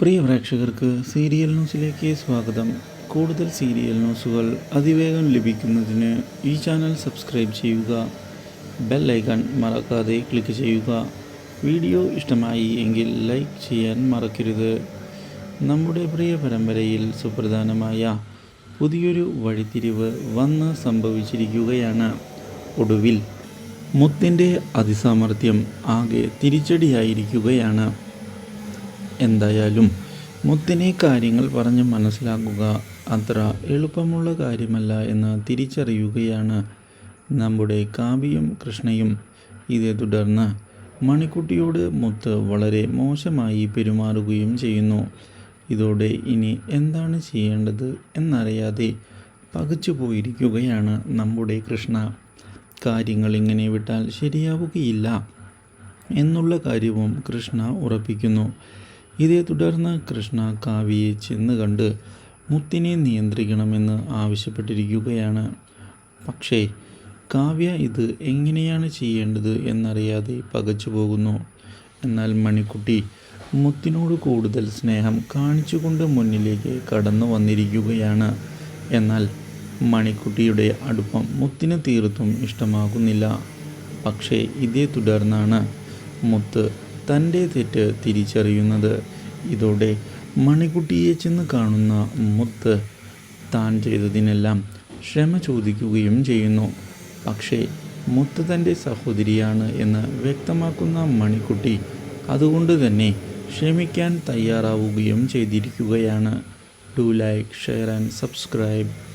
പ്രിയ പ്രേക്ഷകർക്ക് സീരിയൽ ന്യൂസിലേക്ക് സ്വാഗതം. കൂടുതൽ സീരിയൽ ന്യൂസുകൾ അതിവേഗം ലഭിക്കുന്നതിന് ഈ ചാനൽ സബ്സ്ക്രൈബ് ചെയ്യുക. ബെൽ ഐക്കൺ മറക്കാതെ ക്ലിക്ക് ചെയ്യുക. വീഡിയോ ഇഷ്ടമായി എങ്കിൽ ലൈക്ക് ചെയ്യാൻ മറക്കരുത്. നമ്മുടെ പ്രിയ പരമ്പരയിൽ സുപ്രധാനമായ പുതിയൊരു വഴിത്തിരിവ് വന്ന് സംഭവിച്ചിരിക്കുകയാണ് ഒടുവിൽ. മുത്തിന്റെ അതിസാമർഥ്യം ആകെ തിരിച്ചടിയായിരിക്കുകയാണ്. എന്തായാലും. മുത്തിനെ കാര്യങ്ങൾ പറഞ്ഞ് മനസ്സിലാക്കുക അത്ര എളുപ്പമുള്ള കാര്യമല്ല എന്ന് തിരിച്ചറിയുകയാണ് നമ്മുടെ കാവ്യയും കൃഷ്ണയും. ഇതേ തുടർന്ന് മണിക്കുട്ടിയോട് മുത്ത് വളരെ മോശമായി പെരുമാറുകയും ചെയ്യുന്നു. ഇതോടെ ഇനി എന്താണ് ചെയ്യേണ്ടത് എന്നറിയാതെ പകച്ചു പോയിരിക്കുകയാണ് നമ്മുടെ കൃഷ്ണ. കാര്യങ്ങൾ ഇങ്ങനെ വിട്ടാൽ ശരിയാവുകയില്ല എന്നുള്ള കാര്യവും കൃഷ്ണ ഉറപ്പിക്കുന്നു. ഇതേ തുടർന്ന് കൃഷ്ണ കാവ്യയെ ചെന്ന് കണ്ട് മുത്തിനെ നിയന്ത്രിക്കണമെന്ന് ആവശ്യപ്പെട്ടിരിക്കുകയാണ്. പക്ഷേ കാവ്യ ഇത് എങ്ങനെയാണ് ചെയ്യേണ്ടത് എന്നറിയാതെ പകച്ചു പോകുന്നു. എന്നാൽ മണിക്കുട്ടി മുത്തിനോട് കൂടുതൽ സ്നേഹം കാണിച്ചുകൊണ്ട് മുന്നിലേക്ക് കടന്നു വന്നിരിക്കുകയാണ്. എന്നാൽ മണിക്കുട്ടിയുടെ അടുപ്പം മുത്തിന് തീർത്തും ഇഷ്ടമാകുന്നില്ല. പക്ഷേ ഇതേ തുടർന്നാണ് മുത്ത് തന്റെ തെറ്റ് തിരിച്ചറിയുന്നത്. ഇതോടെ മണിക്കുട്ടിയെ ചെന്ന് കാണുന്ന മുത്ത് താൻ ചെയ്തതിനെല്ലാം ക്ഷമ ചോദിക്കുകയും ചെയ്യുന്നു. പക്ഷേ മുത്ത് തന്റെ സഹോദരിയാണ് എന്ന് വ്യക്തമാക്കുന്ന മണിക്കുട്ടി അതുകൊണ്ട് തന്നെ ക്ഷമിക്കാൻ തയ്യാറാവുകയും ചെയ്തിരിക്കുകയാണ്. Do like share and subscribe.